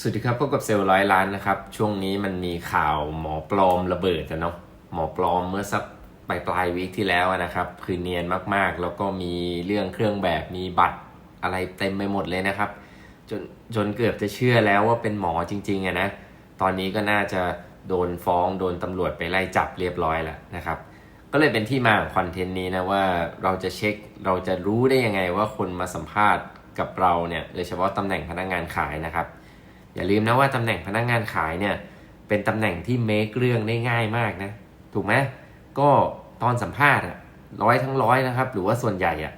สวัสดีครับพบกับเซลล์ร้อยล้านนะครับ ช่วงนี้มันมีข่าวหมอปลอมระเบิดอะเนาะหมอปลอมเมื่อสักปลายปลายวีคที่แล้วนะครับ คือเนียนมากๆ แล้วก็มีเรื่องเครื่องแบบมีบัตรอะไรเต็มไปหมดเลยนะครับ จนจนเกือบจะเชื่อแล้วว่าเป็นหมอจริงๆอะนะตอนนี้ก็น่าจะโดนฟ้องโดนตำรวจไปไล่จับเรียบร้อยแล้วนะครับ ก็เลยเป็นที่มาของคอนเทนต์นี้นะว่าเราจะเช็คเราจะรู้ได้ยังไงว่าคนมาสัมภาษณ์กับเราเนี่ยโดยเฉพาะตำแหน่งพนักงานขายนะครับ อย่าลืมนะว่าตำแหน่งพนักงานขายเนี่ยเป็นตำแหน่งที่เมคเรื่องได้ง่ายมากนะ ถูกไหมก็ตอนสัมภาษณ์อะร้อยทั้งร้อยนะครับ หรือว่าส่วนใหญ่อะ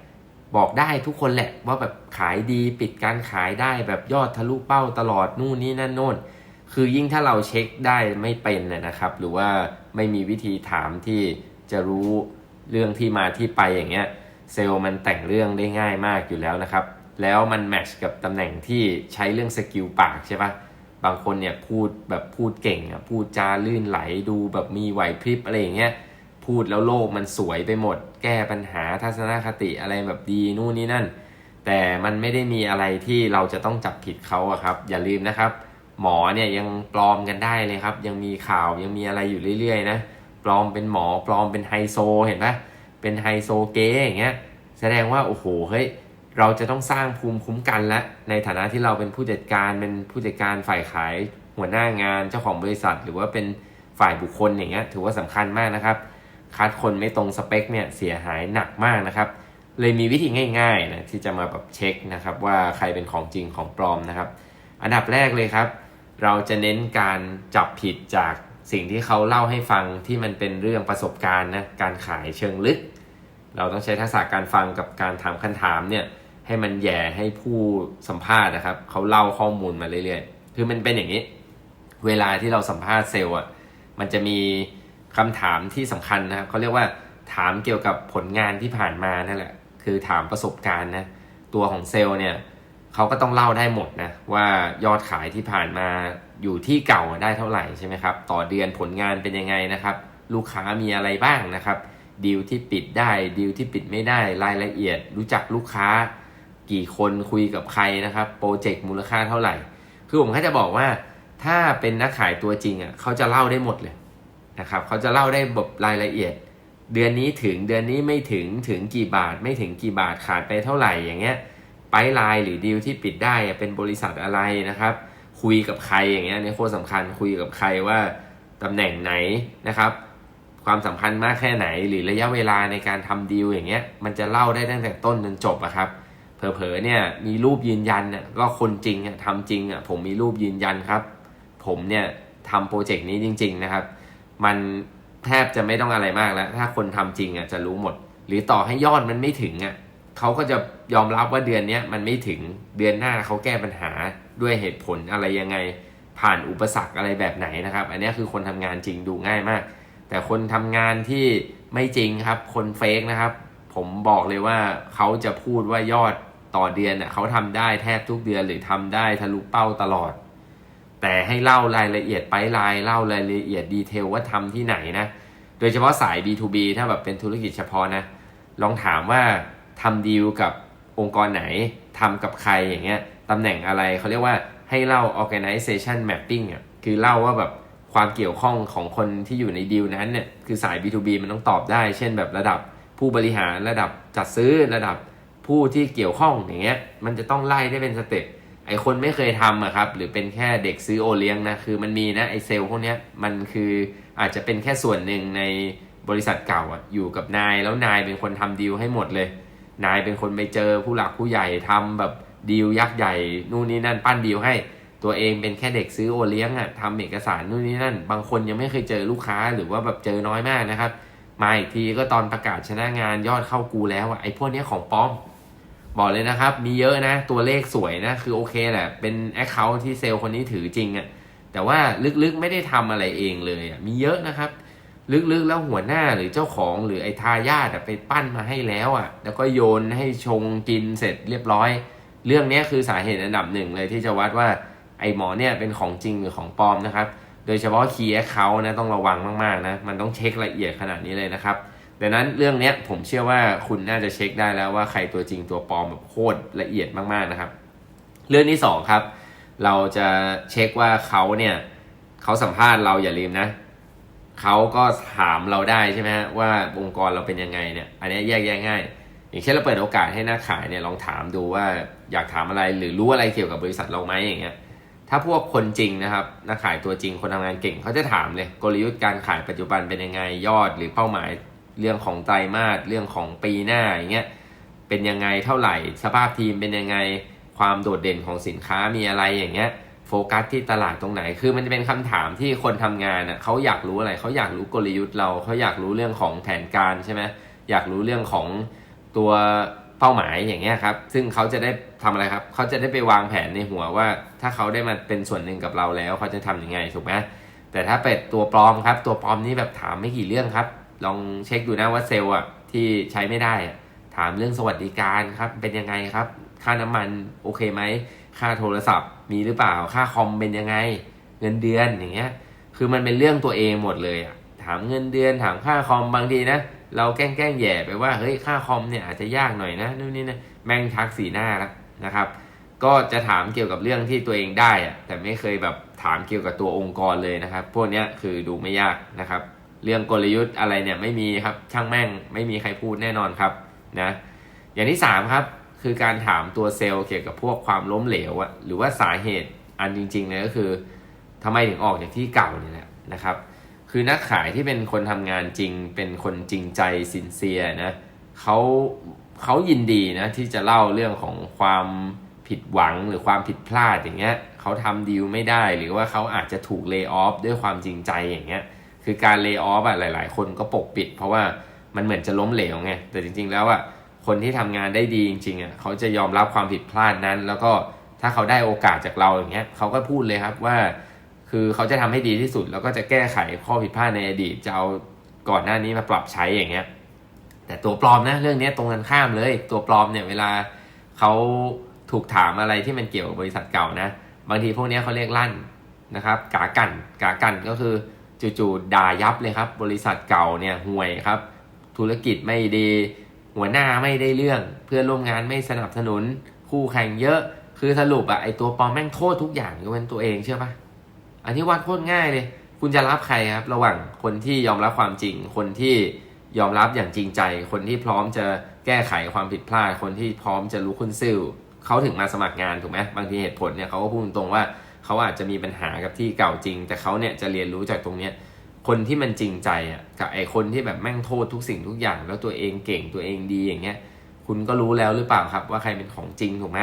บอกได้ทุกคนแหละว่าแบบขายดีปิดการขายได้แบบยอดทะลุเป้าตลอดนู่นนี่นั่นโน่น คือยิ่งถ้าเราเช็คได้ไม่เป็นนะนะครับ หรือว่าไม่มีวิธีถามที่จะรู้เรื่องที่มาที่ไปอย่างเงี้ยเซลล์มันแต่งเรื่องได้ง่ายมากอยู่แล้วนะครับ แล้วมันแมทช์กับตำแหน่งที่ใช้เรื่องสกิลปากใช่ปะบางคนเนี่ยพูดแบบพูดเก่งอะพูดจาลื่นไหลดูแบบมีไหวพริบอะไรอย่างเงี้ยพูดแล้วโลกมันสวยไปหมด แก้ปัญหาทัศนคติอะไรแบบดีนู่นนี่นั่น แต่มันไม่ได้มีอะไรที่เราจะต้องจับผิดเขาอะครับ อย่าลืมนะครับ หมอเนี่ยยังปลอมกันได้เลยครับ ยังมีข่าวยังมีอะไรอยู่เรื่อยๆนะปลอมเป็นหมอปลอมเป็นไฮโซเห็นปะเป็นไฮโซเก๊อย่างเงี้ยแสดงว่าโอ้โหเฮ้ย เราจะต้องสร้างภูมิคุ้มกันแล้วในฐานะที่เราเป็นผู้จัดการเป็นผู้จัดการฝ่ายขายหัวหน้างานเจ้าของบริษัท หรือว่าเป็นฝ่ายบุคคลอย่างเงี้ยถือว่าสำคัญมากนะครับคัดคนไม่ตรงสเปคเนี่ยเสียหายหนักมากนะครับ เลยมีวิธีง่ายๆนะที่จะมาแบบเช็คนะครับว่าใครเป็นของจริงของปลอมนะครับ อันดับแรกเลยครับ เราจะเน้นการจับผิดจากสิ่งที่เขาเล่าให้ฟังที่มันเป็นเรื่องประสบการณ์นะการขายเชิงลึก เราต้องใช้ทักษะการฟังกับการถามคำถามเนี่ย ให้มันแย่ให้ผู้สัมภาษณ์นะครับเขาเล่าข้อมูลมาเรื่อยๆ คือมันเป็นอย่างนี้ เวลาที่เราสัมภาษณ์เซลล์อะมันจะมีคำถามที่สำคัญนะครับเขาเรียกว่าถามเกี่ยวกับผลงานที่ผ่านมานั่นแหละ คือถามประสบการณ์นะตัวของเซลล์เนี่ยเขาก็ต้องเล่าได้หมดนะว่ายอดขายที่ผ่านมาอยู่ที่เก่าได้เท่าไหร่ใช่ไหมครับต่อเดือนผลงานเป็นยังไงนะครับ ลูกค้ามีอะไรบ้างนะครับดีลที่ปิดได้ดีลที่ปิดไม่ได้รายละเอียด รู้จักลูกค้า กี่คนคุยกับใครนะครับโปรเจกต์มูลค่าเท่าไหร่ คือผมแค่จะบอกว่าถ้าเป็นนักขายตัวจริงอะเขาจะเล่าได้หมดเลยนะครับเขาจะเล่าได้แบบรายละเอียด เดือนนี้ถึงเดือนนี้ไม่ถึงถึงกี่บาท ไม่ถึงกี่บาทขาดไปเท่าไหร่อย่างเงี้ยไปไลน์หรือดีลที่ปิดได้อะเป็นบริษัทอะไรนะครับ คุยกับใครอย่างเงี้ยในโคตรสำคัญคุยกับใครว่าตำแหน่งไหนนะครับความสำคัญมากแค่ไหนหรือระยะเวลาในการทำดีลอย่างเงี้ยมันจะเล่าได้ตั้งแต่ต้นจนจบอะครับ เผลอๆเนี่ยมีรูปยืนยันเนี่ยก็คนจริงอะทำจริงอะผมมีรูปยืนยันครับ ผมเนี่ยทำโปรเจกต์นี้จริง ๆนะครับ มันแทบจะไม่ต้องอะไรมากแล้ว ถ้าคนทำจริงอะจะรู้หมด หรือต่อให้ยอดมันไม่ถึงอะเขาก็จะยอมรับว่าเดือนเนี้ยมันไม่ถึงเดือนหน้าเขาแก้ปัญหาด้วยเหตุผลอะไรยังไงผ่านอุปสรรคอะไรแบบไหนนะครับ อันนี้คือคนทำงานจริงดูง่ายมาก แต่คนทำงานที่ไม่จริงครับ คนเฟกนะครับ ผมบอกเลยว่าเขาจะพูดว่ายอด ต่อเดือนน่ะเขาทำได้แทบทุกเดือนหรือทำได้ทะลุเป้าตลอด แต่ให้เล่ารายละเอียดไปลน์เล่ารายละเอียดดีเทลว่าทำที่ไหนนะ โดยเฉพาะสาย B2B ถ้าแบบเป็นธุรกิจเฉพาะนะ ลองถามว่าทำดีลกับองค์กรไหนทำกับใครอย่างเงี้ยตำแหน่งอะไรเขาเรียกว่าให้เล่า organization mapping อะคือเล่าว่าแบบความเกี่ยวข้องของคนที่อยู่ในดีลนั้นเนี่ยคือสาย B2B มันต้องตอบได้ เช่นแบบระดับผู้บริหารระดับจัดซื้อระดับ ผู้ที่เกี่ยวข้องอย่างเงี้ยมันจะต้องไล่ได้เป็นสเต็ปไอคนไม่เคยทำอะครับ หรือเป็นแค่เด็กซื้อโอเลี้ยงนะคือมันมีนะไอเซลล์พวกเนี้ยมันคืออาจจะเป็นแค่ส่วนหนึ่งในบริษัทเก่าอะอยู่กับนายแล้วนายเป็นคนทำดีลให้หมดเลย นายเป็นคนไปเจอผู้หลักผู้ใหญ่ทำแบบดีลยักษ์ใหญ่นู่นนี่นั่นปั้นดีลให้ตัวเองเป็นแค่เด็กซื้อโอเลี้ยงอะทำเอกสารนู่นนี่นั่น บางคนยังไม่เคยเจอลูกค้าหรือว่าแบบเจอน้อยมากนะครับมาอีกทีก็ตอนประกาศชนะงานยอดเข้ากูแล้วอะไอ้พวกเนี้ยของปลอม บอกเลยนะครับ มีเยอะนะ ตัวเลขสวยนะ คือโอเคแหละ เป็นแอคเคาท์ที่เซลล์คนนี้ถือจริงอะแต่ว่าลึกๆไม่ได้ทำอะไรเองเลยอะมีเยอะนะครับ ลึกๆแล้วหัวหน้าหรือเจ้าของหรือไอ้ทายาทไปปั้นมาให้แล้วอะแล้วก็โยนให้ชงกินเสร็จเรียบร้อย เรื่องนี้คือสาเหตุอันดับหนึ่งเลยที่จะวัดว่าไอ้หมอเนี่ยเป็นของจริงหรือของปลอมนะครับ โดยเฉพาะ Key Account นะต้องระวังมากๆนะ มันต้องเช็คละเอียดขนาดนี้เลยนะครับ ดังนั้นเรื่องนี้ผมเชื่อว่าคุณน่าจะเช็คได้แล้วว่าใครตัวจริงตัวปลอมแบบโคตรละเอียดมากๆนะครับ เรื่องที่สองครับ เราจะเช็คว่าเขาเนี่ยเขาสัมภาษณ์เราอย่าลืมนะเขาก็ถามเราได้ใช่ไหมฮะว่าองค์กรเราเป็นยังไงเนี่ย อันนี้แยกแยะง่าย อย่างเช่นเราเปิดโอกาสให้นักขายเนี่ยลองถามดูว่าอยากถามอะไรหรือรู้อะไรเกี่ยวกับบริษัทเราไหมอย่างเงี้ยถ้าพวกคนจริงนะครับนักขายตัวจริงคนทำงานเก่งเขาจะถามเลยกลยุทธ์การขายปัจจุบันเป็นยังไงยอดหรือเป้าหมาย เรื่องของไตรมาสเรื่องของปีหน้าอย่างเงี้ยเป็นยังไงเท่าไหร่ สภาพทีมเป็นยังไงความโดดเด่นของสินค้ามีอะไรอย่างเงี้ยโฟกัสที่ตลาดตรงไหน คือมันจะเป็นคำถามที่คนทำงานอะเขาอยากรู้อะไรเขาอยากรู้กลยุทธ์เราเขาอยากรู้เรื่องของแผนการใช่ไหมอยากรู้เรื่องของตัวเป้าหมายอย่างเงี้ยครับ ซึ่งเขาจะได้ทำอะไรครับ เขาจะได้ไปวางแผนในหัวว่า ถ้าเขาได้มาเป็นส่วนหนึ่งกับเราแล้วเขาจะทำยังไงถูกไหมแต่ถ้าเป็ดตัวปลอมครับ ตัวปลอมนี่แบบถามไม่กี่เรื่องครับ ลองเช็คดูนะว่าเซลล์อะที่ใช้ไม่ได้ ถามเรื่องสวัสดิการครับเป็นยังไงครับ ค่าน้ำมันโอเคไหม ค่าโทรศัพท์ มีหรือเปล่า ค่าคอมเป็นยังไง เงินเดือนอย่างเงี้ย คือมันเป็นเรื่องตัวเองหมดเลยอะถามเงินเดือนถามค่าคอมบางทีนะเราแกล้งแกล้งแย่ไปว่าเฮ้ยค่าคอมเนี่ยอาจจะยากหน่อยนะนู่นนี่นะแม่งทักสีหน้าแล้วนะครับ ก็จะถามเกี่ยวกับเรื่องที่ตัวเองได้อะแต่ไม่เคยแบบถามเกี่ยวกับตัวองค์กรเลยนะครับ พวกเนี้ยคือดูไม่ยากนะครับ เรื่องกลยุทธ์อะไรเนี่ยไม่มีครับช่างแม่งไม่มีใครพูดแน่นอนครับนะอย่างที่ 3 ครับ คือการถามตัวเซลล์เกี่ยวกับพวกความล้มเหลวอะหรือว่าสาเหตุอันจริงๆเลยก็คือทำไมถึงออกจากที่เก่าเนี่แหละนะครับ คือนักขายที่เป็นคนทำงานจริง เป็นคนจริงใจสินเซียนะเขาเขายินดีนะที่จะเล่าเรื่องของความผิดหวังหรือความผิดพลาดอย่างเงี้ยเขาทำดีลไม่ได้หรือว่าเขาอาจจะถูกเลิกออฟด้วยความจริงใจอย่างเงี้ย คือการเลิกออฟอะหลาย ๆ คนก็ปกปิด เพราะว่ามันเหมือนจะล้มเหลวไงแต่จริง ๆ แล้วอะคนที่ทำงานได้ดีจริงๆอะเขาจะยอมรับความผิดพลาดนั้น แล้วก็ถ้าเขาได้โอกาสจากเราอย่างเงี้ยเขาก็พูดเลยครับว่า คือเขาจะทำให้ดีที่สุด แล้วก็จะแก้ไขข้อผิดพลาดในอดีตจะเอาก่อนหน้านี้มาปรับใช้อย่างเงี้ยแต่ตัวปลอมนะเรื่องนี้ตรงกันข้ามเลย ตัวปลอมเนี่ยเวลาเขาถูกถามอะไรที่มันเกี่ยวกับบริษัทเก่านะ บางทีพวกนี้เขาเรียกลั่นนะครับ กากันกากันก็คือ จู่ๆด่ายับเลยครับ บริษัทเก่าเนี่ยห่วยครับ ธุรกิจไม่ดี หัวหน้าไม่ได้เรื่อง เพื่อนร่วมงานไม่สนับสนุน คู่แข่งเยอะ คือสรุปอะไอตัวปลอมแม่งโทษทุกอย่างยกเว้นตัวเองเชื่อปะอันนี้วัดโคตรง่ายเลย คุณจะรับใครครับ ระหว่างคนที่ยอมรับความจริง คนที่ยอมรับอย่างจริงใจ คนที่พร้อมจะแก้ไขความผิดพลาด คนที่พร้อมจะรู้คุณซิ่วเขาถึงมาสมัครงานถูกไหมบางทีเหตุผลเนี่ยเขาก็พูดตรงว่า เขาอาจจะมีปัญหากับที่เก่าจริง แต่เขาเนี่ยจะเรียนรู้จากตรงเนี้ยคนที่มันจริงใจอะกับไอ้คนที่แบบแม่งโทษทุกสิ่งทุกอย่าง แล้วตัวเองเก่งตัวเองดีอย่างเงี้ยคุณก็รู้แล้วหรือเปล่าครับ ว่าใครเป็นของจริงถูกไหม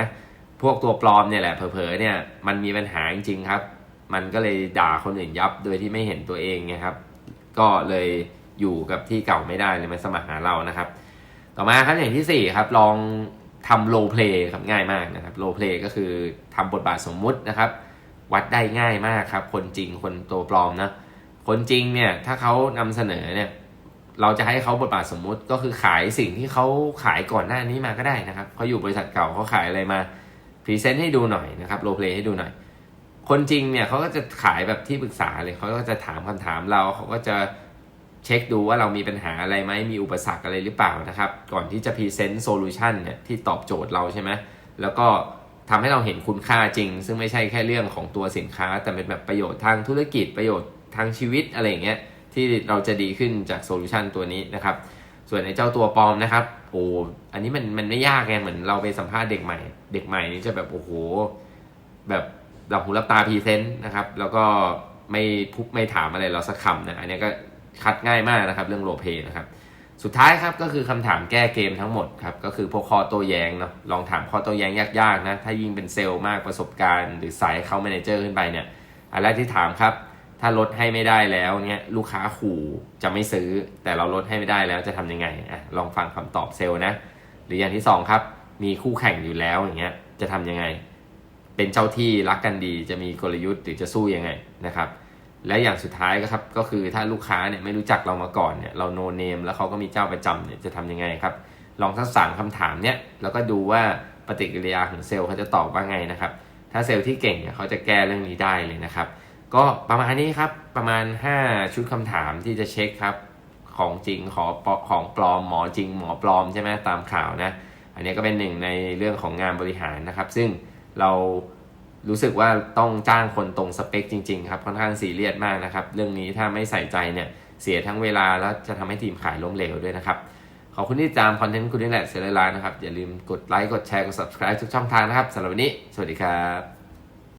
พวกตัวปลอมเนี่ยแหละเผลอๆเนี่ยมันมีปัญหาจริงๆครับ มันก็เลยด่าคนอื่นยับโดยที่ไม่เห็นตัวเองไงครับ ก็เลยอยู่กับที่เก่าไม่ได้เลยมาสมัครหาเรานะครับ ต่อมาครับอย่างที่4ครับลองทำโลเพลย์ครับง่ายมากนะครับโลเพลย์ก็คือทำบทบาทสมมุตินะครับ วัดได้ง่ายมากครับ คนจริงคนตัวปลอมนะคนจริงเนี่ยถ้าเขานำเสนอเนี่ยเราจะให้เขาบทบาทสมมุติก็คือขายสิ่งที่เขาขายก่อนหน้านี้มาก็ได้นะครับเขาอยู่บริษัทเก่าเขาขายอะไรมาพรีเซนต์ให้ดูหน่อยนะครับโลเพลย์ให้ดูหน่อย คนจริงเนี่ยเขาก็จะขายแบบที่ปรึกษาเลยเขาก็จะถามคำถามเราเขาก็จะเช็คดูว่าเรามีปัญหาอะไรไหมมีอุปสรรคอะไรหรือเปล่านะครับ ก่อนที่จะพรีเซนต์โซลูชันเนี่ยที่ตอบโจทย์เราใช่ไหมแล้วก็ ทำให้เราเห็นคุณค่าจริง ซึ่งไม่ใช่แค่เรื่องของตัวสินค้า แต่เป็นแบบประโยชน์ทางธุรกิจประโยชน์ทางชีวิตอะไรอย่างเงี้ยที่เราจะดีขึ้นจากโซลูชันตัวนี้นะครับ ส่วนในเจ้าตัวปลอมนะครับโอ้อันนี้มันมันไม่ยากไงเหมือนเราไปสัมภาษณ์เด็กใหม่ เด็กใหม่นี่จะแบบโอ้โหแบบหลับหูหลับตาพรีเซนต์นะครับ แล้วก็ไม่พุกไม่ถามอะไรเราสักคำนะอันนี้ก็คัดง่ายมากนะครับ เรื่องโรลเพนะครับ สุดท้ายครับก็คือคำถามแก้เกมทั้งหมดครับก็คือพวกข้อโต้แย้งเนาะลองถามข้อโต้แย้งยากๆนะถ้ายิ่งเป็นเซลล์มากประสบการณ์หรือสายเข้าแมเนเจอร์ขึ้นไปเนี่ยอันแรกที่ถามครับ ถ้าลดให้ไม่ได้แล้วเนี่ยลูกค้าขู่จะไม่ซื้อ แต่เราลดให้ไม่ได้แล้วจะทำยังไงอะลองฟังคำตอบเซลล์นะ หรืออย่างที่สองครับมีคู่แข่งอยู่แล้วอย่างเงี้ยจะทำยังไง เป็นเจ้าที่รักกันดีจะมีกลยุทธ์หรือจะสู้ยังไงนะครับ และอย่างสุดท้ายก็ครับก็คือถ้าลูกค้าเนี่ยไม่รู้จักเรามาก่อนเนี่ยเราโนเนมแล้วเขาก็มีเจ้าประจำเนี่ยจะทำยังไงครับ ลองทั้งสามคำถามเนี่ยแล้วก็ดูว่าปฏิกิริยาของเซลล์เขาจะตอบว่าไงนะครับ ถ้าเซลล์ที่เก่งเนี่ยเขาจะแก้เรื่องนี้ได้เลยนะครับ ก็ประมาณนี้ครับประมาณ 5 ชุดคำถามที่จะเช็คครับของจริงของปลอของปลอมหมอจริงหมอปลอมใช่ไหมตามข่าวนะอันนี้ก็เป็นหนึ่งในเรื่องของงานบริหารนะครับ ซึ่งเรา รู้สึกว่าต้องจ้างคนตรงสเปคจริง ๆ ครับค่อนข้างซีเรียสมากนะครับ เรื่องนี้ถ้าไม่ใส่ใจเนี่ยเสียทั้งเวลาแล้วจะทำให้ทีมขายล้มเหลวด้วยนะครับ ขอบคุณที่ติดตามคอนเทนต์คุณนี่แหละเสียเวลานะครับ อย่าลืมกดไลค์กดแชร์กด subscribe ทุกช่องทางนะครับสำหรับวันนี้ สวัสดีครับ